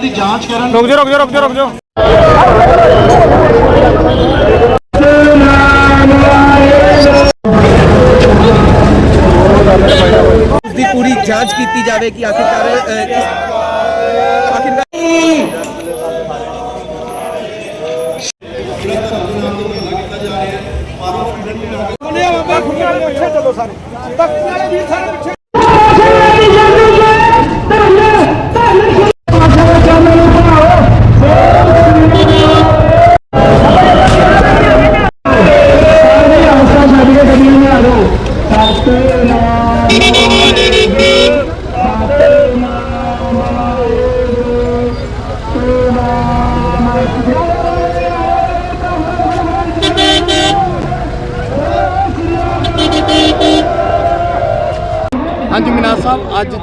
ਦੀ ਜਾਂਚ ਕਰਨ ਰੁਕ ਜਾ ਰੁਕ ਜਾ ਰੁਕ ਜਾ ਰੁਕ ਜਾ ਉਸ ਦੀ ਪੂਰੀ ਜਾਂਚ ਕੀਤੀ ਜਾਵੇ ਕਿ ਆਖਿਰਕਾਰ ਅਹ, ਕਿਸ ਆਖਿਰਕਾਰ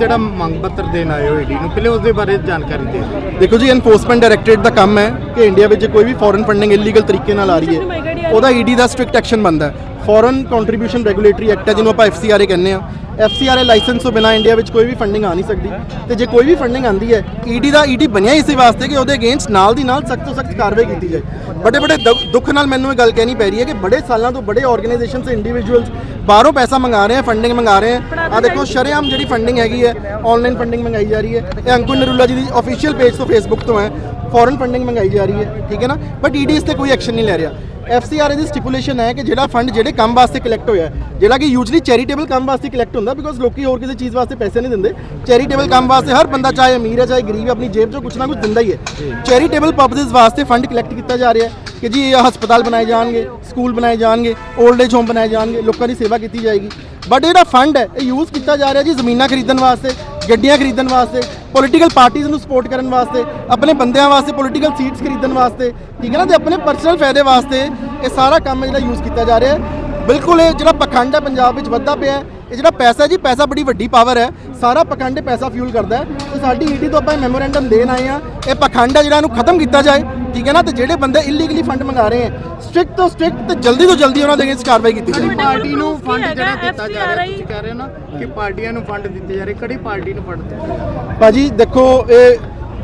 ਜਿਹੜਾ ਮੰਗ ਪੱਤਰ ਦੇਣ ਆਏ ਹੋ ਈਡੀ ਨੂੰ ਪਹਿਲੇ ਉਸ ਦੇ ਬਾਰੇ ਜਾਣਕਾਰੀ ਦਿਓ। ਦੇਖੋ ਜੀ ਐਨਫੋਰਸਮੈਂਟ ਡਾਇਰੈਕਟੋਰੇਟ ਦਾ ਕੰਮ ਹੈ ਕਿ ਇੰਡੀਆ ਵਿੱਚ ਕੋਈ ਵੀ ਫੋਰਨ ਫੰਡਿੰਗ ਇਲੀਗਲ ਤਰੀਕੇ ਨਾਲ ਆ ਰਹੀ ਹੈ। ਉਹਦਾ ਈਡੀ ਦਾ ਸਟ੍ਰਿਕਟ ਐਕਸ਼ਨ ਬਣਦਾ ਹੈ। ਫੋਰਨ ਕੰਟਰੀਬਿਊਸ਼ਨ ਰੈਗੂਲੇਟਰੀ ਐਕਟ ਹੈ ਜਿਹਨੂੰ ਆਪਾਂ ਐਫਸੀਆਰਏ ਕਹਿੰਦੇ ਆ ਐਫਸੀਆਰਏ ਲਾਇਸੈਂਸ ਤੋਂ ਬਿਨਾ ਇੰਡੀਆ ਵਿੱਚ ਕੋਈ ਵੀ ਫੰਡਿੰਗ ਆ ਨਹੀਂ ਸਕਦੀ। ਤੇ ਜੇ ਕੋਈ ਵੀ ਫੰਡਿੰਗ ਆਂਦੀ ਹੈ ਈਡੀ ਦਾ ਈਡੀ ਬਣਿਆ ਇਸੇ ਵਾਸਤੇ ਕਿ ਉਹਦੇ ਅਗੇਂਸਟ ਨਾਲ ਦੀ ਨਾਲ ਸਖਤ ਤੋਂ ਸਖਤ ਕਾਰਵਾਈ ਕੀਤੀ ਜਾਏ। ਬੜੇ ਬੜੇ ਦੁੱਖ ਨਾਲ ਮੈਨੂੰ ਇਹ ਗੱਲ ਕਹਿਣੀ ਪੈ ਰਹੀ ਹੈ ਕਿ ਬੜੇ ਸਾਲਾਂ ਤੋਂ ਬੜੇ ਆਰਗੇਨਾਈਜੇਸ਼ਨਸ ਇੰਡੀਵਿਜੂਅਲਸ ਬਾਹਰੋਂ ਪੈਸਾ ਮੰਗਾ ਰਹੇ ਆ ਫੰਡਿੰਗ ਮੰਗਾ ਰਹੇ ਆ। ਆ ਦੇਖੋ ਸ਼ਰੇਆਮ ਜਿਹੜੀ ਫੰਡਿੰਗ ਹੈਗੀ ਹੈ ਆਨਲਾਈਨ ਫੰਡਿੰਗ ਮੰਗਾਈ ਜਾ ਰਹੀ ਹੈ। ਇਹ ਅੰਕੁਰ ਨਰੂਲਾ ਜੀ ਦੀ ਅਫੀਸ਼ੀਅਲ ਪੇਜ ਤੋਂ ਫੇਸਬੁੱਕ ਤੋਂ ਹੈ। ਫੋਰਨ ਫੰਡਿੰਗ ਮੰਗਾਈ ਜਾ ਰਹੀ ਹੈ ਠੀਕ ਹੈ ਨਾ? ਬਟ ਈਡੀ ਇਸ ਤੇ ਕੋਈ ਐਕਸ਼ਨ ਨਹੀਂ ਲੈ ਰਿਹਾ। ਐਫਸੀਆਰਏ ਦੀ ਸਟਿਪੂਲੇਸ਼ਨ ਹੈ ਕਿ ਜਿਹੜਾ ਫੰਡ ਜਿਹੜੇ ਕੰਮ ਵਾਸਤੇ ਕਲੈਕਟ ਹੋਇਆ ਜਿਹੜਾ ਕਿ ਯੂਜੂਲੀ ਚੈਰੀਟੇਬਲ ਕੰਮ ਵਾਸਤੇ ਕਲੈਕਟ ਹੁੰਦਾ ਬਿਕੋਜ਼ ਲੋਕੀ ਹੋਰ ਕਿਸੇ ਚੀਜ਼ ਵਾਸਤੇ ਪੈਸੇ ਨਹੀਂ ਦਿੰਦੇ। ਚੈਰੀਟੇਬਲ ਕੰਮ ਵਾਸਤੇ ਹਰ ਬੰਦਾ ਚਾਹੇ ਅਮੀਰ ਹੈ ਚਾਹੇ ਗਰੀਬ ਹੈ ਆਪਣੀ ਜੇਬ ਚੋਂ ਕੁਛ ਨਾ ਕੁਛ ਦਿੰਦਾ ਹੀ ਹੈ। ਚੈਰੀਟੇਬਲ ਪਰਪਸਸ ਵਾਸਤੇ ਫੰਡ ਕਲੈਕਟ ਕੀਤਾ ਜਾ ਰਿਹਾ ਹੈ ਕਿ ਜੀ ਇਹ ਹਸਪਤਾਲ ਬਣਾਏ ਜਾਣਗੇ ਸਕੂਲ ਬਣਾਏ ਜਾਣਗੇ 올ਡ ਏਜ ਹੋਮ ਬਣਾਏ ਜਾਣਗੇ ਲੋਕਾਂ ਦੀ ਸੇਵਾ ਕੀਤੀ ਜਾਏਗੀ। ਬਟ ਜਿਹੜਾ ਫੰਡ ਹੈ। ਇਹ ਯੂਜ਼ ਕੀਤਾ ਜਾ ਰਿਹਾ ਜੀ ਜ਼ਮੀਨਾਂ ਖਰੀਦਣ ਵਾਸਤੇ, ਗੱਡੀਆਂ ਖਰੀਦਣ ਵਾਸਤੇ ਪੋਲੀਟੀਕਲ ਪਾਰਟੀਆਂ ਨੂੰ ਸਪੋਰਟ ਕਰਨ ਵਾਸਤੇ, ਆਪਣੇ ਬੰਦਿਆਂ ਵਾਸਤੇ ਪੋਲੀਟੀਕਲ ਸੀਟਸ ਖਰੀਦਣ ਵਾਸਤੇ, ਠੀਕ ਹੈ ਨਾ? ਤੇ ਆਪਣੇ ਪਰਸਨਲ ਫਾਇਦੇ ਵਾਸਤੇ ਇਹ ਸਾਰਾ ਕੰਮ ਜਿਹੜਾ ਯੂਜ਼ ਕੀਤਾ ਜਾ ਰਿਹਾ ਹੈ। ਬਿਲਕੁਲ ਇਹ ਜਿਹੜਾ ਪਖੰਡ ਹੈ ਪੰਜਾਬ ਵਿੱਚ ਵੱਧਦਾ ਪਿਆ ਇਹ ਜਿਹੜਾ ਪੈਸਾ ਜੀ, ਪੈਸਾ ਬੜੀ ਵੱਡੀ ਪਾਵਰ ਹੈ। ਸਾਰਾ ਪਖੰਡ ਪੈਸਾ ਫਿਊਲ ਕਰਦਾ ਹੈ। ਤੇ ਸਾਡੀ ਈਡੀ ਤੋਂ ਆਪਾਂ ਮੈਮੋਰੈਂਡਮ ਦੇਣ ਆਏ ਆ ਇਹ ਪਖੰਡ ਹੈ ਜਿਹੜਾ ਇਹਨੂੰ ਖਤਮ ਕੀਤਾ ਜਾਏ। ਠੀਕ ਹੈ ਨਾ? ਤੇ ਜਿਹੜੇ ਬੰਦੇ ਇਲੀਗਲੀ ਫੰਡ ਮੰਗਾ ਰਹੇ ਹੈ ਸਟ੍ਰਿਕਟ ਤੋਂ ਸਟ੍ਰਿਕਟ ਤੇ ਜਲਦੀ ਤੋਂ ਜਲਦੀ ਉਹਨਾਂ ਦੇ ਅਗੇਂਸਟ ਕਾਰਵਾਈ ਕੀਤੀ ਜਾਏ ਪਾਰਟੀ ਨੂੰ ਫੰਡ? ਜਿਹੜਾ ਦਿੱਤਾ ਜਾ ਰਿਹਾ ਤੁਸੀਂ ਕਹਿ ਰਹੇ ਹੋ ਨਾ ਕਿ ਪਾਰਟੀਆਂ ਨੂੰ ਫੰਡ ਦਿੱਤੇ ਜਾ ਰਹੇ ਕਿਹੜੀ ਪਾਰਟੀ ਨੂੰ ਫੰਡ ਦਿੱਤੇ ਜਾ ਰਹੇ? ਭਾਜੀ ਦੇਖੋ ਇਹ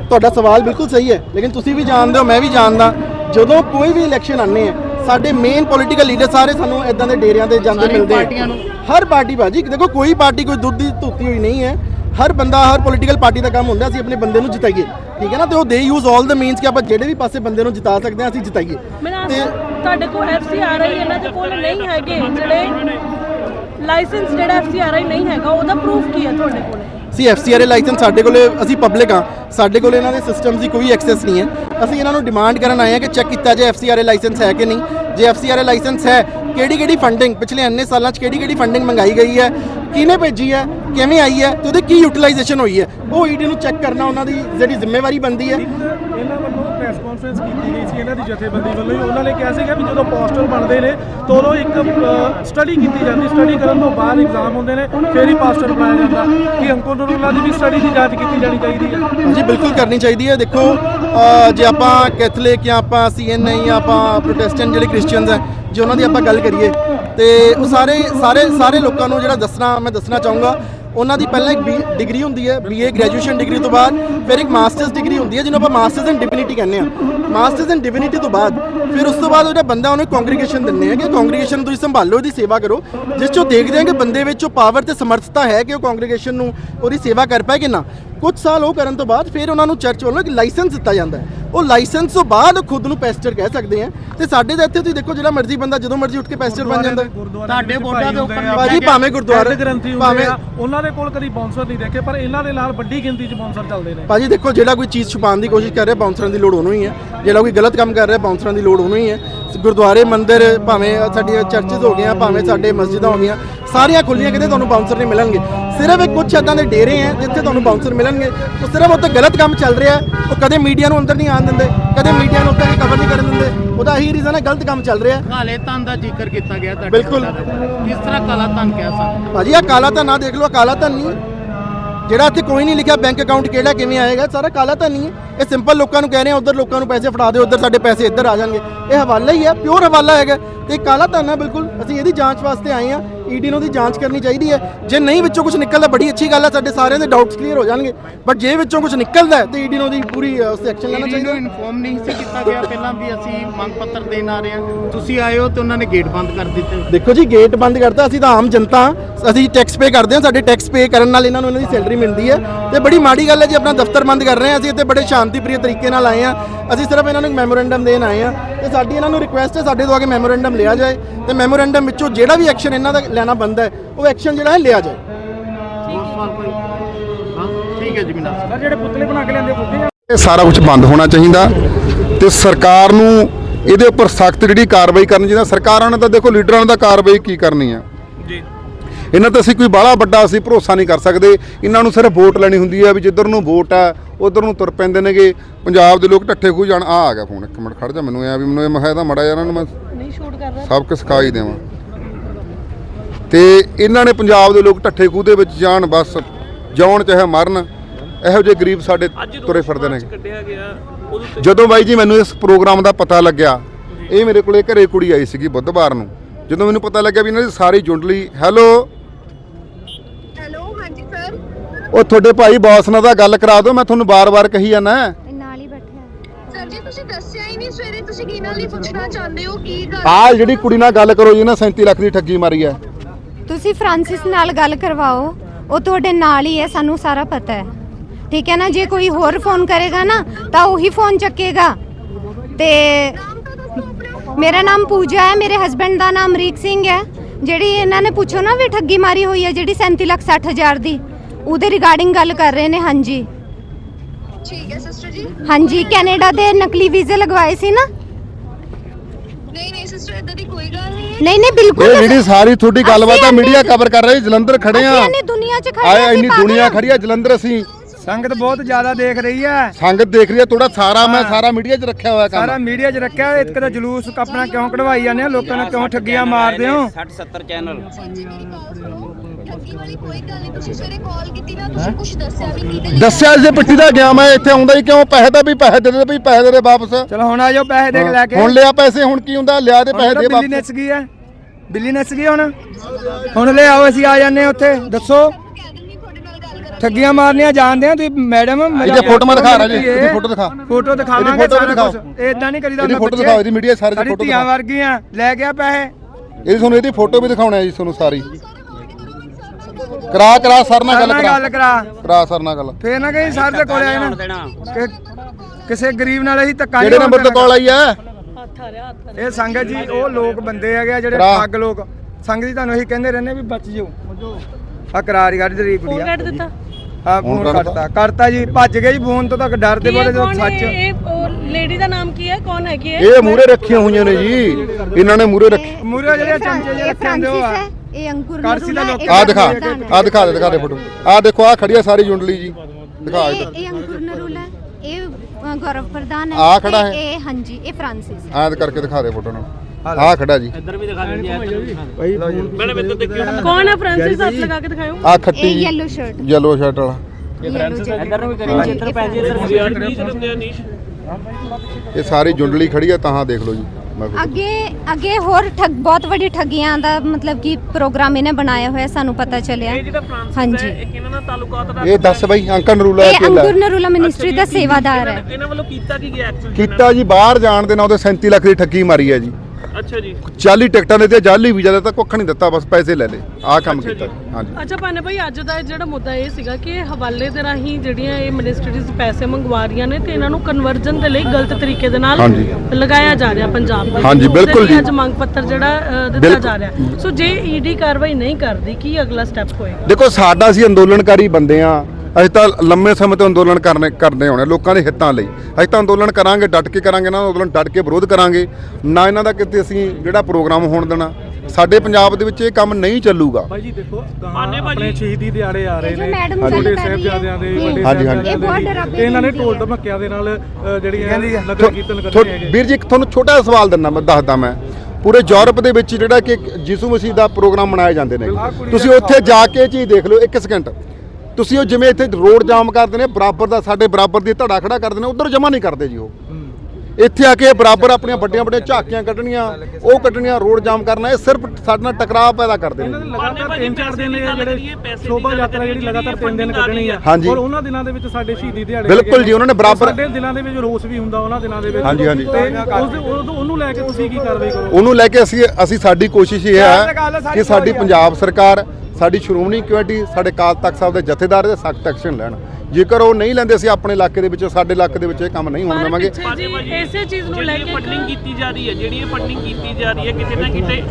ਤੁਹਾਡਾ ਸਵਾਲ ਬਿਲਕੁਲ ਸਹੀ ਹੈ ਲੇਕਿਨ ਤੁਸੀਂ ਵੀ ਜਾਣਦੇ ਹੋ ਮੈਂ ਵੀ ਜਾਣਦਾ ਜਦੋਂ ਕੋਈ ਵੀ ਇਲੈਕਸ਼ਨ ਆਨੇ ਆ ਸਾਡੇ ਮੇਨ ਪੋਲੀਟੀਕਲ ਲੀਡਰ ਸਾਰੇ ਸਾਨੂੰ ਇਦਾਂ ਦੇ ਡੇਰਿਆਂ ਤੇ ਜਾਂਦੇ ਮਿਲਦੇ ਆ? ਹਰ ਪਾਰਟੀ ਭਾਜੀ ਦੇਖੋ ਕੋਈ ਪਾਰਟੀ ਕੋਈ ਦੁੱਧ ਦੀ ਧੁੱਤੀ ਹੋਈ ਨਹੀਂ ਹੈ ਹਰ ਬੰਦਾ ਹਰ ਪੋਲੀਟੀਕਲ ਪਾਰਟੀ ਦਾ ਕੰਮ ਹੁੰਦਾ ਅਸੀਂ ਆਪਣੇ ਬੰਦੇ ਨੂੰ ਜਿਤਾਈਏ। ਠੀਕ ਹੈ ਨਾ? ਤੇ ਉਹ ਦੇ ਯੂਜ਼ 올 ਦ ਮੀਨਸ ਕਿ ਆਪਾਂ ਜਿਹੜੇ ਵੀ ਪਾਸੇ ਬੰਦੇ ਨੂੰ ਜਿਤਾ ਸਕਦੇ ਹਾਂ ਅਸੀਂ ਜਿਤਾਈਏ। ਤੇ ਤੁਹਾਡੇ ਕੋਲ ਐਫਸੀਆਰਆਈ ਇਹਨਾਂ ਦੇ ਕੋਲ ਨਹੀਂ ਹੈਗੇ। ਜਿਹੜੇ ਲਾਇਸੈਂਸ ਜਿਹੜਾ ਐਫਸੀਆਰਆਈ ਨਹੀਂ ਹੈਗਾ ਉਹਦਾ ਪ੍ਰੂਫ ਕੀ ਹੈ ਤੁਹਾਡੇ ਕੋਲ? ਸੀ ਐਫਸੀਆਰਏ ਲਾਇਸੈਂਸ ਸਾਡੇ ਕੋਲੇ ਅਸੀਂ ਪਬਲਿਕ ਆ ਸਾਡੇ ਕੋਲੇ ਇਹਨਾਂ ਦੇ ਸਿਸਟਮਸ ਦੀ ਕੋਈ ਐਕਸੈਸ ਨਹੀਂ ਹੈ। ਅਸੀਂ ਇਹਨਾਂ ਨੂੰ ਡਿਮਾਂਡ ਕਰਨ ਆਏ ਹਾਂ ਕਿ ਚੈੱਕ ਕੀਤਾ ਜਾਏ ਐਫਸੀਆਰਏ ਲਾਇਸੈਂਸ ਹੈ ਕਿ ਨਹੀਂ। ਜੇ ਐਫਸੀਆਰਏ ਲਾਇਸੈਂਸ ਹੈ ਕਿਹੜੀ ਕਿਹੜੀ ਫੰਡਿੰਗ ਪਿਛਲੇ ਇੰਨੇ ਸਾਲਾਂ 'ਚ ਕਿਹੜੀ ਕਿਹੜੀ ਫੰਡਿੰਗ ਮੰਗਾਈ ਗਈ ਹੈ ਕਿਹਨੇ ਭੇਜੀ ਹੈ ਕਿਵੇਂ ਆਈ ਹੈ ਤੇ ਉਹਦੀ ਕੀ ਯੂਟਿਲਾਈਜੇਸ਼ਨ ਹੋਈ ਹੈ ਉਹ ਈਡੀ ਨੂੰ ਚੈੱਕ ਕਰਨਾ ਉਹਨਾਂ ਦੀ ਜਿਹੜੀ ਜ਼ਿੰਮੇਵਾਰੀ ਬਣਦੀ ਹੈ। ਇਹਨਾਂ ਵੱਲੋਂ ਪ੍ਰੈਸ ਕਾਨਫਰੰਸ ਕੀਤੀ ਗਈ ਸੀ ਇਹਨਾਂ ਦੀ ਜਥੇਬੰਦੀ ਵੱਲੋਂ ਹੀ। ਉਹਨਾਂ ਨੇ ਕਿਹਾ ਸੀਗਾ ਵੀ ਜਦੋਂ ਪੋਸਟਰ ਬਣਦੇ ਨੇ ਤਾਂ ਉਦੋਂ ਇੱਕ ਸਟੱਡੀ ਕੀਤੀ ਜਾਂਦੀ ਸਟੱਡੀ ਕਰਨ ਤੋਂ ਬਾਅਦ ਐਗਜ਼ਾਮ ਹੁੰਦੇ ਨੇ ਫਿਰ ਹੀ ਪੋਸਟਰ ਬਣਾਇਆ ਜਾਂਦਾ। ਕਿ ਅੰਕੁਰ ਨਰੂਲਾ ਦੀ ਵੀ ਸਟੱਡੀ ਦੀ ਜਾਂਚ ਕੀਤੀ ਜਾਣੀ ਚਾਹੀਦੀ ਹੈ? ਜੀ ਬਿਲਕੁਲ ਕਰਨੀ ਚਾਹੀਦੀ ਹੈ। ਦੇਖੋ ਜੇ ਆਪਾਂ ਕੈਥੋਲਿਕ ਜਾਂ ਆਪਾਂ ਸੀਐਨਆਈ ਜਾਂ ਆਪਾਂ ਪ੍ਰੋਟੈਸਟੈਂਟ ਜਿਹੜੇ ਕ੍ਰਿਸਚੀਅਨਸ ਹੈ ਜੇ ਉਹਨਾਂ ਦੀ ਆਪਾਂ ਗੱਲ ਕਰੀਏ, ਤੇ ਉਹ ਸਾਰੇ ਸਾਰੇ ਸਾਰੇ ਲੋਕਾਂ ਨੂੰ ਜਿਹੜਾ ਦੱਸਣਾ, ਮੈਂ ਦੱਸਣਾ ਚਾਹੂੰਗਾ, ਉਹਨਾਂ ਦੀ ਪਹਿਲਾਂ ਇੱਕ ਡਿਗਰੀ ਹੁੰਦੀ ਹੈ ਬੀਏ ਗ੍ਰੈਜੂਏਸ਼ਨ ਡਿਗਰੀ ਤੋਂ ਬਾਅਦ, ਫਿਰ ਇੱਕ ਮਾਸਟਰਸ ਡਿਗਰੀ ਹੁੰਦੀ ਹੈ, ਜਿਹਨੂੰ ਆਪਾਂ ਮਾਸਟਰਸ ਇਨ ਡਿਵਿਨਿਟੀ ਕਹਿੰਦੇ ਆ ਮਾਸਟਰਸ ਇਨ ਡਿਵਿਨਿਟੀ ਤੋਂ ਬਾਅਦ, ਫਿਰ ਉਸ ਤੋਂ ਬਾਅਦ ਉਹਦਾ ਬੰਦਾ, ਉਹਨੂੰ ਕੰਗਰੀਗੇਸ਼ਨ ਦਿੰਦੇ ਆ ਕਿ ਕੰਗਰੀਗੇਸ਼ਨ ਤੁਸੀਂ ਸੰਭਾਲੋ ਇਹਦੀ ਸੇਵਾ ਕਰੋ। ਜਿਸ ਚੋਂ ਦੇਖਦੇ ਆ ਕਿ ਬੰਦੇ ਵਿੱਚ ਉਹ ਪਾਵਰ ਤੇ ਸਮਰਥਤਾ ਹੈ ਕਿ ਉਹ ਕੰਗਰੀਗੇਸ਼ਨ ਨੂੰ ਉਹਦੀ ਸੇਵਾ ਕਰ ਪਾਏ ਕਿ ਨਾ। ਕੁਝ ਸਾਲ ਉਹ ਕਰਨ ਤੋਂ ਬਾਅਦ ਫਿਰ ਉਹਨਾਂ ਨੂੰ ਚਰਚ ਵੱਲੋਂ ਇੱਕ ਲਾਇਸੈਂਸ ਦਿੱਤਾ ਜਾਂਦਾ ਹੈ। ਉਹ ਲਾਇਸੈਂਸ ਤੋਂ ਬਾਅਦ ਖੁਦ ਨੂੰ ਪੈਸਟਰ ਕਹਿ ਸਕਦੇ ਆ। ਤੇ ਸਾਡੇ ਤਾਂ ਇੱਥੇ ਤੁਸੀਂ ਦੇਖੋ ਜਿਹੜਾ ਮਰਜ਼ੀ ਬੰਦਾ ਜਦੋਂ ਮਰਜ਼ੀ ਉੱਠ ਕੇ ਪੈਸਟਰ ਬਣ ਜਾਂਦਾ। ਤੁਹਾਡੇ ਬੋਰਡਾਂ ਦੇ ਉੱਪਰ ਭਾਜੀ ਭਾਵੇਂ ਗੁਰਦੁਆਰਾ ਗ੍ਰੰਥੀ ਭਾਵੇਂ ਆ ਉਹਨਾਂ ਦੇ ਕੋਲ ਕਦੀ ਬਾਉਂਸਰ ਨਹੀਂ ਦੇਖੇ ਪਰ ਇਹਨਾਂ ਦੇ ਨਾਲ ਵੱਡੀ ਗਿਣਤੀ 'ਚ ਬਾਉਂਸਰ ਚੱਲਦੇ ਨੇ। ਭਾਜੀ ਦੇਖੋ ਜਿਹੜਾ ਕੋਈ ਚੀਜ਼ ਛੁਪਾਉਣ ਦੀ ਕੋਸ਼ਿਸ਼ ਕਰ ਰਿਹਾ ਬਾਉਂਸਰਾਂ ਦੀ ਲੋੜ ਉਹਨੂੰ ਹੀ ਹੈ। ਜਿਹੜਾ ਕੋਈ ਗਲਤ ਕੰਮ ਕਰ ਰਿਹਾ ਬਾਉਂਸਰਾਂ ਦੀ ਲੋੜ ਉਹਨੂੰ ਹੀ ਹੈ। ਗੁਰਦੁਆਰੇ ਮੰਦਿਰ ਭਾਵੇਂ ਸਾਡੀਆਂ ਚਰਚਸ ਹੋ ਗਈਆਂ ਭਾਵੇਂ ਸਾਡੇ ਮਸਜਿਦਾਂ ਹੋ ਗਈਆਂ ਸਾਰੀਆਂ ਖੁੱਲੀਆਂ ਕਿਤੇ ਤੁਹਾਨੂੰ ਬਾਉਂਸਰ ਨਹੀਂ ਮਿਲਣਗੇ। ਸਿਰਫ ਕੁਝ ਇਦਾਂ ਦੇ ਡੇਰੇ ਹੈ ਜਿੱਥੇ ਤੁਹਾਨੂੰ ਬਾਉਂਸਰ ਮਿਲਣਗੇ। ਉਹ ਸਿਰਫ ਉੱਥੇ ਗਲਤ ਕੰਮ ਚੱਲ ਰਿਹਾ ਉਹ ਕਦੇ ਮੀਡੀਆ ਨੂੰ ਅੰਦਰ ਨਹੀਂ ਆਉਣ ਦਿੰਦੇ ਕਦੇ ਮੀਡੀਆ ਨੂੰ ਉੱਤੇ ਕਵਰ ਨਹੀਂ ਕਰਨ ਦਿੰਦੇ। ਉਹਦਾ ਇਹੀ ਰੀਜ਼ਨ ਹੈ ਗਲਤ ਕੰਮ ਚੱਲ ਰਿਹਾ। ਕਾਲੇ ਧਨ ਦਾ ਜ਼ਿਕਰ ਕੀਤਾ ਗਿਆ ਤੁਹਾਡੇ ਬਿਲਕੁਲ। ਕਿਸ ਤਰ੍ਹਾਂ ਕਾਲਾ ਧਨ ਕਹਿ ਸਕਦੇ ਭਾਜੀ ਆ ਕਾਲਾ ਧਨ ਨਾ ਦੇਖ ਲਓ ਕਾਲਾ ਧਨ ਨਹੀਂ ਜਿਹੜਾ ਇੱਥੇ ਕੋਈ ਨਹੀਂ ਲਿਖਿਆ ਬੈਂਕ ਅਕਾਊਂਟ ਕਿਹੜਾ ਕਿਵੇਂ ਆਏਗਾ ਸਾਰਾ ਕਾਲਾ ਧਨ ਨਹੀਂ ਹੈ। ਇਹ ਸਿੰਪਲ ਲੋਕਾਂ ਨੂੰ ਕਹਿ ਰਹੇ ਆ ਉਧਰ ਲੋਕਾਂ ਨੂੰ ਪੈਸੇ ਫੜਾ ਦਿਓ ਉਧਰ ਸਾਡੇ ਪੈਸੇ ਇੱਧਰ ਆ ਜਾਣਗੇ। ਇਹ ਹਵਾਲਾ ਹੀ ਹੈ ਪਿਓਰ ਹਵਾਲਾ ਹੈਗਾ। ਤੇ ਕਾਲਾ ਧਨ ਹੈ ਬਿਲਕੁਲ। ਅਸੀਂ ਇਹਦੀ ਜਾਂਚ ਵਾਸਤੇ ਆਏ ਆ ਈਡੀ ਨੂੰ ਦੀ ਜਾਂਚ ਕਰਨੀ ਚਾਹੀਦੀ ਹੈ। ਜੇ ਨਹੀਂ ਵਿੱਚੋਂ ਕੁਝ ਨਿਕਲਦਾ ਬੜੀ ਅੱਛੀ ਗੱਲ ਹੈ ਸਾਡੇ ਸਾਰਿਆਂ ਦੇ ਡਾਊਟਸ ਕਲੀਅਰ ਹੋ ਜਾਣਗੇ। ਬਟ ਜੇ ਵਿੱਚੋਂ ਕੁਝ ਨਿਕਲਦਾ ਹੈ ਤੇ ਈਡੀ ਨੂੰ ਦੀ ਪੂਰੀ ਉਸ ਤੇ ਐਕਸ਼ਨ ਲੈਣਾ ਚਾਹੀਦਾ ਨੂੰ ਇਨਫੋਰਮ ਨਹੀਂ ਸੀ ਕੀਤਾ ਗਿਆ। ਪਹਿਲਾਂ ਵੀ ਅਸੀਂ ਮੰਗ ਪੱਤਰ ਦੇਣ ਆ ਰਹੇ ਹਾਂ। ਤੁਸੀਂ ਆਏ ਹੋ ਤੇ ਉਹਨਾਂ ਨੇ ਗੇਟ ਬੰਦ ਕਰ ਦਿੱਤੇ। ਦੇਖੋ ਜੀ ਗੇਟ ਬੰਦ ਕਰਤਾ ਅਸੀਂ ਤਾਂ ਆਮ ਜਨਤਾ ਹਾਂ। ਅਸੀਂ ਟੈਕਸ ਪੇ ਕਰਦੇ ਹਾਂ ਸਾਡੇ ਟੈਕਸ ਪੇ ਕਰਨ ਨਾਲ ਇਹਨਾਂ ਨੂੰ ਇਹਨਾਂ ਦੀ ਸੈਲਰੀ ਮਿਲਦੀ ਹੈ। ਤੇ ਬੜੀ ਮਾੜੀ ਗੱਲ ਹੈ ਜੀ ਆਪਣਾ ਦਫ਼ਤਰ ਬੰਦ ਕਰ ਰਹੇ ਹਾਂ ਅਸੀਂ ਇੱਥੇ ਬੜੇ ਸ਼ਾਂਤੀਪ੍ਰਿय ਤਰੀਕੇ ਨਾਲ ਆਏ ਹਾਂ। ਅਸੀਂ ਸਿਰਫ ਇਹਨਾਂ ਨੂੰ ਇੱਕ ਮੈਮੋਰੈਂਡਮ ਦੇਣ ਆਏ ਹਾਂ। ਤੇ ਸਾਡੀ ਇਹਨਾਂ ਨੂੰ ਰਿਕੁਐਸਟ ਹੈ ਸਾਡੇ ਤੋਂ ਆ ਕੇ ਮੈਮੋਰੈਂਡਮ ਲਿਆ ਜਾਏ। ਤੇ ਮੈਮੋਰੈਂਡਮ ਵਿੱਚੋਂ ਜਿਹੜਾ ਵੀ ਐਕਸ਼ਨ ਇਹਨਾਂ ਦਾ ਲੈਣਾ ਬੰਦਾ ਹੈ ਉਹ ਐਕਸ਼ਨ ਜਿਹੜਾ ਹੈ ਲਿਆ ਜਾਏ। ਹੋਰ ਸਵਾਲ ਕੋਈ? ਹਾਂ ਠੀਕ ਹੈ ਜੀ ਮੀਨਾ ਸਾਹਿਬ ਸਰ ਜਿਹੜੇ ਪੁਤਲੇ ਬਣਾ ਕੇ ਲਿਆਂਦੇ ਫੁੱਕੇ ਇਹ ਸਾਰਾ ਕੁਝ ਬੰਦ ਹੋਣਾ ਚਾਹੀਦਾ ਤੇ ਸਰਕਾਰ ਨੂੰ ਇਹਦੇ ਉੱਪਰ ਸਖਤ ਜਿਹੜੀ ਕਾਰਵਾਈ ਕਰਨੀ ਚਾਹੀਦੀ ਸਰਕਾਰਾਂ ਨੇ ਤਾਂ ਦੇਖੋ ਲੀਡਰਾਂ ਨੇ ਤਾਂ ਕਾਰਵਾਈ ਕੀ ਕਰਨੀ ਆ? ਜੀ। ਇਹਨਾਂ ਤੇ ਅਸੀਂ ਕੋਈ ਬਾਹਲਾ ਵੱਡਾ ਅਸੀਂ ਭਰੋਸਾ ਨਹੀਂ ਕਰ ਸਕਦੇ। ਇਹਨਾਂ ਨੂੰ ਸਿਰਫ ਵੋਟ ਲੈਣੀ ਹੁੰਦੀ ਹੈ ਵੀ ਜਿੱਧਰ ਨੂੰ ਵੋਟ ਆ ਉਧਰ ਨੂੰ ਤੁਰ ਪੈਂਦੇ ਨੇਗੇ। ਪੰਜਾਬ ਦੇ ਲੋਕ ਢੱਠੇ ਖੂ ਜਾਣ। ਆ ਆ ਗਿਆ ਫੋਨ ਇੱਕ ਮਿੰਟ ਖੜ ਜਾ ਮੈਨੂੰ ਐ ਵੀ ਮੈਨੂੰ ਇਹ ਮਖਾਇਆ ਤਾਂ ਮੜਾ ਇਹਨਾਂ ਨੂੰ ਮੈਂ ਨਹੀਂ ਸ਼ੂਟ ਕਰ ਰਿਹਾ। ਸਭ ਕੁਝ ਸਿਖਾ ਹੀ ਦੇਵਾਂ। ਤੇ ਇਹਨਾਂ ਨੇ ਪੰਜਾਬ ਦੇ ਲੋਕ ਢੱਠੇ ਖੂਹ ਦੇ ਵਿੱਚ ਜਾਣ ਬਸ ਜਾਉਣ ਚਾਹੇ ਮਰਨ ਇਹੋ ਜਿਹੇ ਗਰੀਬ ਸਾਡੇ ਤੁਰੇ ਫਿਰਦੇ ਨੇ। ਜਦੋਂ ਬਾਈ ਜੀ ਮੈਨੂੰ ਇਸ ਪ੍ਰੋਗਰਾਮ ਦਾ ਪਤਾ ਲੱਗਿਆ ਇਹ ਮੇਰੇ ਕੋਲੇ ਘਰੇ ਕੁੜੀ ਆਈ ਸੀਗੀ ਬੁੱਧਵਾਰ ਨੂੰ। ਜਦੋਂ ਮੈਨੂੰ ਪਤਾ ਲੱਗਿਆ ਵੀ ਇਹਨਾਂ ਦੀ ਸਾਰੀ ਜੁੰਡਲੀ ਹੈਲੋ? ਹੈਲੋ ਹਾਂਜੀ ਸਰ। ਉਹ ਤੁਹਾਡੇ ਭਾਈ ਬੌਸ ਨਾਲ ਤਾਂ ਗੱਲ ਕਰਾ ਦਿਓ ਮੈਂ ਤੁਹਾਨੂੰ ਬਾਰ-ਬਾਰ ਕਹੀ ਜਾਂਦਾ ਨਾਲ ਹੀ ਬੈਠਿਆ ਸਰ ਜੀ ਤੁਸੀਂ ਦੱਸਿਆ ਹੀ ਨਹੀਂ ਸਵੇਰੇ ਤੁਸੀਂ ਕਿਹਨਾਂ ਲਈ ਪੁੱਛਣਾ ਚਾਹੁੰਦੇ ਹੋ ਕੀ ਗੱਲ? ਆਹ ਜਿਹੜੀ ਕੁੜੀ ਨਾਲ ਗੱਲ ਕਰੋ ਜੀ ਨਾ 37 ਲੱਖ ਦੀ ਠੱਗੀ ਮਾਰੀ ਹੈ। ਤੁਸੀਂ ਫ੍ਰਾਂਸਿਸ ਨਾਲ ਗੱਲ ਕਰਵਾਓ। ਉਹ ਤੁਹਾਡੇ ਨਾਲ ਹੀ ਹੈ ਸਾਨੂੰ ਸਾਰਾ ਪਤਾ ਹੈ। ਠੀਕ ਹੈ ਨਾ? ਜੇ ਕੋਈ ਹੋਰ ਫੋਨ ਕਰੇਗਾ ਨਾ ਤਾਂ ਉਹੀ ਫੋਨ ਚੱਕੇਗਾ। ਤੇ ਮੇਰਾ ਨਾਮ ਪੂਜਾ ਹੈ ਮੇਰੇ ਹਸਬੰਡ ਦਾ ਨਾਮ ਰੀਕ ਸਿੰਘ ਹੈ। ਜਿਹੜੀ ਇਹਨਾਂ ਨੇ ਪੁੱਛੋ ਨਾ ਵੀ ਠੱਗੀ ਮਾਰੀ ਹੋਈ ਹੈ ਜਿਹੜੀ 37 ਲੱਖ 60 ਹਜ਼ਾਰ ਦੀ। ਉਹਦੇ ਰਿਗਾਰਡਿੰਗ ਗੱਲ ਕਰ ਰਹੇ ਨੇ ਹਾਂਜੀ। ਠੀਕ ਹੈ ਸਿਸਟਰ ਜੀ। ਹਾਂਜੀ ਕੈਨੇਡਾ ਦੇ ਨਕਲੀ ਵੀਜ਼ੇ ਲਗਵਾਏ ਸੀ ਨਾ? ਨਹੀਂ ਨਹੀਂ ਸਿਸਟਰ ਇਦਾਂ ਦੀ ਕੋਈ ਗੱਲ ਨਹੀਂ ਹੈ। ਨਹੀਂ ਨਹੀਂ ਬਿਲਕੁਲ ਇਹ ਜਿਹੜੀ ਸਾਰੀ ਤੁਹਾਡੀ ਗੱਲਬਾਤ ਆ ਮੀਡੀਆ ਕਵਰ ਕਰ ਰਹੀ ਜਲੰਧਰ ਖੜੇ ਆ। ਅਸੀਂ ਇੰਨੀ ਦੁਨੀਆ 'ਚ ਖੜੇ ਆਏ ਇੰਨੀ ਦੁਨੀਆ। ਖੜੀ ਆ ਜਲੰਧਰ ਅਸੀਂ। ਸੰਗਤ ਬਹੁਤ ਜ਼ਿਆਦਾ ਦੇਖ ਰਹੀ ਹੈ। ਸੰਗਤ ਦੇਖ ਰਹੀ ਹੈ ਤੁਹਾਡਾ ਸਾਰਾ ਮੈਂ ਸਾਰਾ ਮੀਡੀਆ 'ਚ ਰੱਖਿਆ ਹੋਇਆ ਸਾਰਾ ਕੰਮ ਮੀਡੀਆ 'ਚ ਰੱਖਿਆ ਇੱਕ ਤਾਂ ਜਲੂਸ ਆਪਣਾ ਕਿਉਂ ਕਢਵਾਈ ਜਾਂਦੇ ਹੋ? ਲੋਕਾਂ ਨੂੰ ਕਿਉਂ ਠੱਗੀਆਂ ਮਾਰਦੇ ਹੋ? 60 70 ਚੈਨਲ ਸਰ ਜੀ ਮੇਰੀ ਗੱਲ ਸੁਣੋ ਠੱਗੀ ਵਾਲੀ ਕੋਈ ਗੱਲ ਨਹੀਂ ਤੁਸੀਂ ਸਵੇਰੇ ਕਾਲ ਕੀਤੀ ਨਾ ਤੁਸੀਂ ਕੁਝ ਦੱਸਿਆ ਵੀ ਨਹੀਂ ਤੇ ਦੱਸਿਆ ਜੇ ਪਿੱਟੀ ਦਾ ਗਿਆ ਮੈਂ ਇੱਥੇ ਆਉਂਦਾ ਹੀ ਕਿਉਂ? ਪੈਸੇ ਦਾ ਵੀ ਪੈਸੇ ਦੇ ਦੇ ਵੀ ਪੈਸੇ ਦੇ ਦੇ ਵਾਪਸ। ਚਲੋ ਹੁਣ ਆ ਜਾਓ ਪੈਸੇ ਦੇ ਕੇ ਲੈ ਕੇ। ਹੁਣ ਲਿਆ ਪੈਸੇ ਹੁਣ ਕੀ ਹੁੰਦਾ? ਲਿਆ ਦੇ ਪੈਸੇ ਦੇ ਬਿੱਲੀ ਨੱਚ ਗਈ ਹੈ? ਬਿੱਲੀ ਨੱਚ ਗਈ ਹੁਣ? ਹੁਣ ਲੈ ਆਓ ਅਸੀਂ ਆ ਜਾਂਦੇ ਹਾਂ ਉੱਥੇ। ਦੱਸੋ। ਠੱਗੀਆਂ ਮਾਰਨੀਆਂ ਜਾਣਦੇ ਆ ਤੁਸੀਂ ਮੈਡਮ? ਇਹਦੀ ਫੋਟੋ ਦਿਖਾ ਰਾਜੇ ਇਹਦੀ ਫੋਟੋ ਦਿਖਾ। ਫੋਟੋ ਦਿਖਾਵਾਂਗੇ ਫੋਟੋ ਦਿਖਾਓ। ਇਦਾਂ ਨਹੀਂ ਕਰੀਦਾ ਇਹਦੀ ਹੁੰਦਾ ਫੋਟੋ। ਦਿਖਾਓ, ਇਹਦੀ media ਸਾਰੀ ਦੀ ਫੋਟੋ ਧੀਆਂ ਦਿਖਾਓ। ਵਰਗੀਆਂ ਲੈ ਗਿਆ ਪੈਸੇ। ਇਹ ਤੁਹਾਨੂੰ ਇਹਦੀ ਫੋਟੋ ਵੀ ਦਿਖਾਉਣਾ ਹੈ ਜੀ ਤੁਹਾਨੂੰ ਸਾਰੀ। ਕਰਾ ਕਰਾ ਸਰ ਨਾਲ ਗੱਲ ਕਰਾ। ਗੱਲ ਕਰਾ। ਕਰਾ ਸਰ ਨਾਲ ਗੱਲ। ਫੇਰ ਨਾ ਕਹੀਂ ਸਰ ਦੇ ਕੋਲੇ ਆਏ ਨਾ। ਕਿ ਕਿਸੇ ਗਰੀਬ ਨਾਲ ਅਸੀਂ ਧੱਕਾ ਕਿਹੜੇ ਨਹੀਂ ਨੰਬਰ ਤੇ ਕਾਲ ਆਈ ਆ। ਇਹ ਸੰਗਤ ਜੀ ਉਹ ਲੋਕ ਬੰਦੇ ਹੈਗੇ ਆ ਜਿਹੜੇ। ਠੱਗ ਲੋਕ। ਸੰਗਤ ਜੀ ਤੁਹਾਨੂੰ ਅਸੀਂ ਕਹਿੰਦੇ ਰਹਿੰਦੇ ਵੀ ਬਚ ਜਿਓ। ਆ ਕਰਾਰੀ ਤੇਰੀ ਫੋਨ ਕੁੜੀਆ ਕੱਟ ਦਿੱਤਾ। ਆ ਫੋਨ ਕੱਟਤਾ। ਕਰਤਾ ਜੀ ਭੱਜ ਗਏ ਜੀ ਫੋਨ ਤੋਂ ਤੱਕ ਡਰਦੇ ਕੀ ਬੜੇ ਹੈ ਸੱਚ ਇਹ ਲੇਡੀ ਦਾ ਨਾਮ ਕੀ ਹੈ? ਕੌਣ ਹੈ ਕੀ ਹੈ? ਇਹ ਮੂਰੇ ਰੱਖੀਆਂ ਹੋਈਆਂ ਨੇ ਜੀ। ਇਹਨਾਂ ਨੇ ਮੂਰੇ ਰੱਖੀ ਮੂਰੇ ਜਿਹੜੇ ਚਮਚੇ ਜਿਹੇ ਇਹ ਰੱਖੇ ਹੁੰਦੇ ਆ। ਇਹ ਅੰਕੁਰ ਕਾਰਸੀ ਦਾ ਨਰੂਲਾ ਲੋਕ- ਇਹ ਆ ਦਿਖਾ। ਗਵਰਨਰ ਦਾ ਆ ਦਿਖਾ ਦੇ ਦਿਖਾ ਦੇ ਫੋਟੋ। ਆ ਦੇਖੋ ਆ ਖੜੀ ਆ ਸਾਰੀ ਜੁੰਡਲੀ ਜੀ। ਦਿਖਾ ਇਹ ਇੱਧਰ। ਇਹ ਅੰਕੁਰ ਨਰੂਲਾ ਹੈ, ਇਹ ਅ, ਗੌਰਵ ਪ੍ਰਧਾਨ ਹੈ। ਆਹ ਖੜਾ ਇਹ- ਹੈ। ਇਹ ਹਾਂਜੀ ਇਹ ਫ੍ਰਾਂਸਿਸ ਹੈ। ਐਂ ਕਰਕੇ ਦਿਖਾ ਦੇ ਫੋਟੋ ਨਾਲ ਆ ਖੜਾ ਜੀ। ਕੌਣ ਹੈ ਫ੍ਰਾਂਸਿਸ? ਹੱਥ ਲਗਾ ਕੇ ਦਿਖਾਓ ਆ ਇਹ ਖੱਟੀ ਜੀ। ਯੈਲੋ ਸ਼ਰਟ ਯੈਲੋ ਸ਼ਰਟ ਵਾਲਾ। ਇੱਧਰ ਨੂੰ ਵੀ ਕਰੀ ਇੱਧਰ ਪੈ ਜੀ ਇੱਧਰ ਇਹ ਸਾਰੀ ਜੁੰਡਲੀ ਖੜੀ ਆ ਤਾਂ ਦੇਖ ਲਓ ਜੀ। ਮੈਂ ਅੱਗੇ ਅੱਗੇ ਹੋਰ ਠੱਗ ਬਹੁਤ ਵੱਡੀ ਠੱਗੀਆਂ ਦਾ ਮਤਲਬ ਕਿ ਪ੍ਰੋਗਰਾਮ ਇਹਨੇ ਬਣਾਇਆ ਹੋਇਆ ਸਾਨੂੰ ਪਤਾ ਚੱਲਿਆ। ਹਾਂਜੀ। ਇਹ ਦੱਸ ਬਈ ਅੰਕਲ ਨਰੂਲਾ ਇਹ ਅਕੇਲਾ ਅੰਕੁਰ ਨਰੂਲਾ ਮਿਨਿਸਟਰੀ ਦਾ ਸੇਵਾਦਾਰ ਹੈ। ਕੀਤਾ ਜੀ ਬਾਹਰ ਜਾਣ ਦੇ ਨਾਲ ਉਹਦੇ 37 ਲੱਖ ਦੀ ਠੱਗੀ ਮਾਰੀ ਹੈ ਜੀ। ਅੱਛਾ ਜੀ। 40 ਟਿਕਟਾਂ ਦੇ ਤੇ ਜਾਲੀ ਵੀਜ਼ਾ ਦਾ ਤਾਂ ਕੁੱਖ ਨਹੀਂ ਦਿੱਤਾ ਬਸ ਪੈਸੇ ਲੈ ਲਏ। ਆਹ ਕੰਮ ਕੀਤਾ। ਹਾਂਜੀ। ਅੱਛਾ ਪਾਨੇ ਭਾਈ ਅੱਜ ਦਾ ਇਹ ਜਿਹੜਾ ਮੁੱਦਾ ਇਹ ਸੀਗਾ ਕਿ ਇਹ ਹਵਾਲੇ ਦੇ ਰਾਹੀਂ ਜਿਹੜੀਆਂ ਇਹ ਮਿਨਿਸਟਰੀਜ਼ ਪੈਸੇ ਮੰਗਵਾ ਰਹੀਆਂ ਨੇ ਤੇ ਇਹਨਾਂ ਨੂੰ ਕਨਵਰਜਨ ਦੇ ਲਈ ਗਲਤ ਤਰੀਕੇ ਦੇ ਨਾਲ ਹਾਂਜੀ। ਲਗਾਇਆ ਜਾ ਰਿਹਾ ਪੰਜਾਬ ਦੇ ਹਾਂਜੀ, ਉਹਦੇ ਬਿਲਕੁਲ ਲਈ ਜੀ। ਅੱਜ ਮੰਗ ਪੱਤਰ ਜਿਹੜਾ ਅ, ਦਿੱਤਾ ਬਿਲਕੁਲ। ਜਾ ਰਿਹਾ। ਸੋ ਜੇ ਈਡੀ ਕਾਰਵਾਈ ਨਹੀਂ ਕਰਦੀ ਕੀ ਅਗਲਾ ਸਟੈਪ ਹੋਏਗਾ? ਦੇਖੋ ਸਾਡਾ ਅਸੀਂ ਅੰਦੋਲਨਕਾਰੀ ਬੰਦੇ ਆ। ਅਸੀਂ ਤਾਂ ਲੰਮੇ ਸਮੇਂ ਤੋਂ ਅੰਦੋਲਨ ਕਰਨੇ ਕਰਦੇ ਹੋਣੇ ਲੋਕਾਂ ਦੇ ਹਿੱਤਾਂ ਲਈ। ਅਸੀਂ ਤਾਂ ਅੰਦੋਲਨ ਕਰਾਂਗੇ ਡਟ ਕੇ ਕਰਾਂਗੇ ਨਾ ਅੰਦੋਲਨ ਡਟ ਕੇ ਵਿਰੋਧ ਕਰਾਂਗੇ। ਨਾ ਇਹਨਾਂ ਦਾ ਕਿਤੇ ਅਸੀਂ ਜਿਹੜਾ ਪ੍ਰੋਗਰਾਮ ਹੋਣ ਦੇਣਾ। ਸਾਡੇ ਪੰਜਾਬ ਦੇ ਵਿੱਚ ਇਹ ਕੰਮ ਨਹੀਂ ਚੱਲੂਗਾ। ਭਾਈ ਜੀ ਦੇਖੋ ਗਾਹਾਂ ਆਪਣੇ ਸ਼ਹੀਦੀ ਦਿਹਾੜੇ ਆ ਰਹੇ ਇਹ ਜੋ ਨੇ। ਮੈਡਮ ਛੋਟੇ ਗੱਲ ਕਰ ਰਹੀ ਹੈ, ਸਾਹਿਬਜ਼ਾਦਿਆਂ ਦੇ ਇਹ- ਵੱਡੇ ਹਾਂਜੀ, ਹਾਂਜੀ। ਇਹ ਬਹੁਤ ਸਾਹਿਬਜ਼ਾਦਿਆਂ ਡਰਾਵਨੀ ਦੇ। ਇਹਨਾਂ ਨੇ ਹੁੰਦੀ ਢੋਲ ਹੈ। ਧਮਕਿਆਂ ਦੇ ਨਾਲ ਅ, ਜਿਹੜੀਆਂ ਕਹਿੰਦੀ ਆ। ਨਗਰ ਕੀਰਤਨ ਥੋ- ਕਰਦੇ ਹੈਗੇ ਵੀਰ ਜੀ ਇੱਕ ਤੁਹਾਨੂੰ ਛੋਟਾ ਸਵਾਲ ਦਿੰਦਾ ਮੈਂ ਦੱਸਦਾ ਮੈਂ। ਪੂਰੇ ਯੂਰਪ ਦੇ ਵਿੱਚ ਜਿਹੜਾ ਕਿ ਯਿਸੂ ਮਸੀਹ ਦਾ ਪ੍ਰੋਗਰਾਮ ਮਨਾਏ ਜਾਂਦੇ ਨੇ। ਤੁਸੀਂ ਉੱਥੇ ਜਾ ਕੇ ਇਹ ਚੀਜ਼ ਦੇਖ ਲਓ ਇੱਕ ਸਕਿੰਟ। ਤੁਸੀਂ ਉਹ ਜਿਵੇਂ ਇੱਥੇ ਰੋਡ ਜਾਮ ਕਰਦੇ ਨੇ ਬਰਾਬਰ ਦਾ ਸਾਡੇ ਬਰਾਬਰ ਦੀ ਧੜਾ ਖੜਾ ਕਰਦੇ ਨੇ ਉਧਰ ਜਮਾ ਨਹੀਂ ਕਰਦੇ ਜੀ ਉਹ। ਇੱਥੇ ਆ ਕੇ ਬਰਾਬਰ ਆਪਣੀਆਂ ਵੱਡੀਆਂ ਵੱਡੀਆਂ ਝਾਕੀਆਂ ਕੱਢਣੀਆਂ ਉਹ ਕੱਢਣੀਆਂ ਰੋਡ ਜਾਮ ਕਰਨਾ ਇਹ ਸਿਰਫ ਸਾਡੇ ਨਾਲ ਟਕਰਾਅ ਪੈਦਾ ਕਰਦੇ ਨੇ। ਲਗਾਤਾਰ ਤਿੰਨ ਚਾਰ ਦਿਨ ਇਹ ਜਿਹੜੇ ਸ਼ੋਭਾ ਯਾਤਰਾ ਜਿਹੜੀ ਲਗਾਤਾਰ ਤਿੰਨ ਦਿਨ ਕੱਢਣੀ ਆ। ਹਾਂਜੀ। ਔਰ ਉਹਨਾਂ ਦਿਨਾਂ ਦੇ ਵਿੱਚ ਸਾਡੇ ਸ਼ਹੀਦੀ ਦਿਹਾੜੇ ਬਿਲਕੁਲ ਜੀ, ਉਹਨਾਂ ਨੇ ਬਰਾਬਰ- ਸਾਡੇ ਦਿਲਾਂ ਦੇ ਵਿੱਚ ਰੋਸ ਵੀ ਹੁੰਦਾ ਉਹਨਾਂ ਦਿਨਾਂ ਦੇ ਵਿੱਚ। ਹਾਂਜੀ, ਹਾਂਜੀ। ਤੇ ਉਸ ਦੇ- ਉਦੋਂ- ਉਹਨੂੰ ਲੈ ਕੇ ਤੁਸੀਂ ਕੀ ਕਾਰਵਾਈ ਕਰੋ ਉਹਨੂੰ ਲੈ ਕੇ ਅਸੀਂ ਅਸੀਂ ਸਾਡੀ ਕੋਸ਼ਿਸ਼ ਇਹ ਹੈ ਕਿ ਸਾਡੀ ਪੰਜਾਬ ਸਰਕਾਰ ਸਾਡੀ ਸ਼੍ਰੋਮਣੀ ਕਮੇਟੀ ਸਾਡੇ ਅਕਾਲ ਤਖਤ ਸਾਹਿਬ ਦੇ ਜਥੇਦਾਰ ਦੇ ਸਖਤ ਐਕਸ਼ਨ ਲੈਣ। ਜੇਕਰ ਉਹ ਨਹੀਂ ਲੈਂਦੇ ਅਸੀਂ ਆਪਣੇ ਇਲਾਕੇ ਦੇ ਵਿੱਚ ਸਾਡੇ ਇਲਾਕੇ ਦੇ ਵਿੱਚ ਇਹ ਕੰਮ ਨਹੀਂ ਹੋਣ ਦੇਵਾਂਗੇ। ਇਸੇ ਚੀਜ਼ ਨੂੰ ਲੈ ਕੇ ਫੰਡਿੰਗ ਕੀਤੀ ਜਾ ਰਹੀ ਹੈ ਜਿਹੜੀ ਇਹ ਫੰਡਿੰਗ ਕੀਤੀ ਜਾ ਰਹੀ ਹੈ ਕਿਤੇ ਨਾ ਕਿਤੇ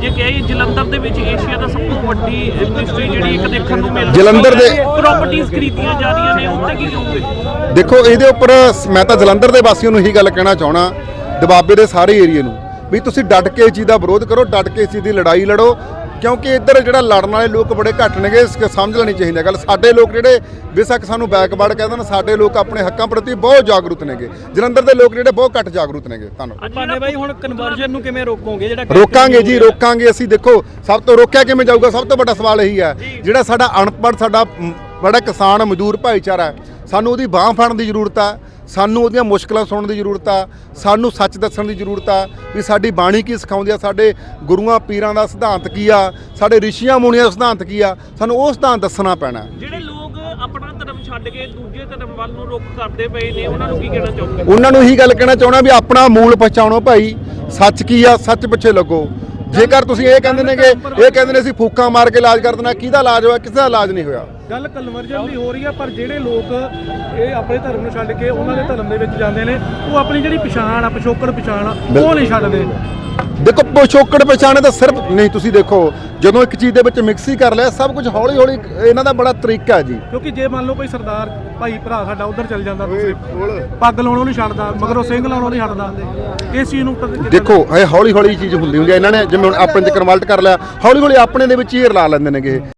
ਜੇ ਕਹੇ ਜਲੰਧਰ ਦੇ ਵਿੱਚ ਏਸ਼ੀਆ ਦਾ ਸਭ ਤੋਂ ਵੱਡੀ ਇੰਡਸਟਰੀ ਜਿਹੜੀ ਇੱਕ ਦੇਖਣ ਨੂੰ ਮਿਲ ਜਲੰਧਰ ਦੇ- ਪ੍ਰਾਪਰਟੀਆਂ ਖਰੀਦੀਆਂ ਜਾ ਰਹੀਆਂ ਨੇ ਉੱਤੇ ਕੀ ਕਹੋਗੇ ਦੇਖੋ ਇਹਦੇ ਉੱਪਰ ਸ- ਮੈਂ ਤਾਂ ਜਲੰਧਰ ਦੇ ਵਾਸੀਆਂ ਨੂੰ ਇਹੀ ਗੱਲ ਕਹਿਣਾ ਚਾਹਣਾ ਦਬਾਬੇ ਦੇ ਸਾਰੇ ਏਰੀਏ ਨੂੰ ਵੀ ਤੁਸੀਂ ਡਟ ਕੇ ਇਸ ਚੀਜ਼ ਦਾ ਵਿਰੋਧ ਕਰੋ ਡਟ ਕੇ ਇਸ ਚੀਜ਼ ਦੀ ਲੜਾਈ ਲੜੋ ਕਿਉਂਕਿ ਇੱਧਰ ਜਿਹੜਾ ਲੜਨ ਵਾਲੇ ਲੋਕ ਬੜੇ ਘੱਟ ਨੇਗੇ ਇਸ ਸਮਝ ਲੈਣੀ ਚਾਹੀਦੀ ਹੈ। ਗੱਲ ਸਾਡੇ ਲੋਕ ਜਿਹੜੇ ਬੇਸ਼ੱਕ ਸਾਨੂੰ ਬੈਕਵਰਡ ਕਹਿੰਦੇ ਨੇ ਸਾਡੇ ਲੋਕ ਆਪਣੇ ਹੱਕਾਂ ਪ੍ਰਤੀ ਬਹੁਤ ਜਾਗਰੂਕ ਨੇਗੇ। ਜਲੰਧਰ ਦੇ ਲੋਕ ਜਿਹੜੇ ਬਹੁਤ ਘੱਟ ਜਾਗਰੂਕ ਨੇਗੇ। ਧੰਨਵਾਦ। ਪਾਨੇ ਬਾਈ ਹੁਣ ਕਨਵਰਜਨ ਨੂੰ ਕਿਵੇਂ ਰੋਕੋਗੇ? ਜਿਹੜਾ ਰੋਕਾਂਗੇ ਜੀ ਰੋਕਾਂਗੇ ਅਸੀਂ। ਦੇਖੋ ਸਭ ਤੋਂ ਰੋਕਿਆ ਕਿਵੇਂ ਜਾਊਗਾ? ਸਭ ਤੋਂ ਵੱਡਾ ਸਵਾਲ ਇਹੀ ਹੈ ਜਿਹੜਾ ਸਾਡਾ ਅਨਪੜ੍ਹ ਸਾਡਾ ਬੜਾ ਕਿਸਾਨ ਮਜ਼ਦੂਰ ਭਾਈਚਾਰਾ ਸਾਨੂੰ ਉਹਦੀ ਬਾਹ ਫੜਨ ਦੀ ਜ਼ਰੂਰਤ ਹੈ ਸਾਨੂੰ ਉਹਦੀਆਂ ਮੁਸ਼ਕਲਾਂ ਸੁਣਨ ਦੀ ਜ਼ਰੂਰਤ ਆ ਸਾਨੂੰ ਸੱਚ ਦੱਸਣ ਦੀ ਜ਼ਰੂਰਤ ਆ ਵੀ ਸਾਡੀ ਬਾਣੀ ਕੀ ਸਿਖਾਉਂਦੀ ਆ ਸਾਡੇ ਗੁਰੂਆਂ ਪੀਰਾਂ ਦਾ ਸਿਧਾਂਤ ਕੀ ਆ ਸਾਡੇ ਰਿਸ਼ੀਆਂ ਮੁਨੀਆਂ ਦਾ ਸਿਧਾਂਤ ਕੀ ਆ ਸਾਨੂੰ ਉਹ ਸਿਧਾਂਤ ਦੱਸਣਾ ਪੈਣਾ। ਜਿਹੜੇ ਲੋਕ ਆਪਣਾ ਧਰਮ ਛੱਡ ਕੇ ਦੂਜੇ ਧਰਮ ਵੱਲ ਨੂੰ ਰੁਖ ਕਰਦੇ ਪਏ ਨੇ ਉਹਨਾਂ ਨੂੰ ਕੀ ਕਹਿਣਾ ਚਾਹੋਗੇ? ਉਹਨਾਂ ਨੂੰ ਇਹੀ ਗੱਲ ਕਹਿਣਾ ਚਾਹਣਾ ਵੀ ਆਪਣਾ ਮੂਲ ਪਛਾਣੋ ਭਾਈ ਸੱਚ ਕੀ ਆ ਸੱਚ ਪਿੱਛੇ ਲੱਗੋ। ਜੇਕਰ ਤੁਸੀਂ ਇਹ ਕਹਿੰਦੇ ਨੇ ਕਿ ਇਹ ਕਹਿੰਦੇ ਨੇ ਅਸੀਂ ਫੂਕਾਂ ਮਾਰ ਕੇ ਇਲਾਜ ਕਰ ਦੇਣਾ ਕਿਹਦਾ ਇਲਾਜ ਹੋਇਆ ਕਿਸੇ ਦਾ ਇਲਾਜ ਨਹੀਂ ਹੋਇਆ। ਗੱਲ ਕਨਵਰਜਨ ਦੀ ਹੋ ਰਹੀ ਆ ਪਰ ਜਿਹੜੇ ਲੋਕ ਇਹ ਆਪਣੇ ਧਰਮ ਨੂੰ ਛੱਡ ਕੇ ਉਹਨਾਂ ਦੇ ਧਰਮ ਦੇ ਵਿੱਚ ਜਾਂਦੇ ਨੇ ਉਹ ਆਪਣੀ ਜਿਹੜੀ ਪਛਾਣ ਆ ਪਿਛੋਕੜ ਪਛਾਣ ਆ ਉਹ ਨਹੀਂ ਛੱਡਦੇ। ਦੇਖੋ ਪਿਛੋਕੜ ਪਛਾਣੇ ਤਾਂ ਸਿਰਫ ਨਹੀਂ ਤੁਸੀਂ ਦੇਖੋ ਜਦੋਂ ਇੱਕ ਚੀਜ਼ ਦੇ ਵਿੱਚ ਮਿਕਸੀ ਕਰ ਲਿਆ ਸਭ ਕੁਝ ਹੌਲੀ ਹੌਲੀ ਇਹਨਾਂ ਦਾ ਬੜਾ ਤਰੀਕਾ ਹੈ ਜੀ। ਕਿਉਂਕਿ ਜੇ ਮੰਨ ਲਓ ਕੋਈ ਸਰਦਾਰ ਭਾਈ ਭਰਾ ਸਾਡਾ ਉਧਰ ਚੱਲ ਜਾਂਦਾ ਤੁਸੀਂ ਪੱਗ ਲਾਉਣੋਂ ਨਹੀਂ ਛੱਡਦਾ ਮਗਰੋਂ ਸਿੰਘ ਲਾਉਣੋਂ ਨਹੀਂ ਹਟਦਾ ਇਸ ਚੀਜ਼ ਨੂੰ ਕਦੇ- ਦੇਖੋ ਇਹ ਹੌਲੀ ਹੌਲੀ ਚੀਜ਼ ਹੁੰਦੀ ਹੁੰਦੀ ਹੈ ਇਹਨਾਂ ਨੇ ਜਿਵੇਂ ਹੁਣ ਆਪਣੇ ਚ ਕਨਵਰਟ ਕਰ ਲਿਆ ਹੌਲੀ ਹੌਲੀ ਆਪਣੇ ਦੇ ਵਿੱਚ ਹੀ ਰਲਾ ਲੈਂਦੇ ਨੇਗੇ।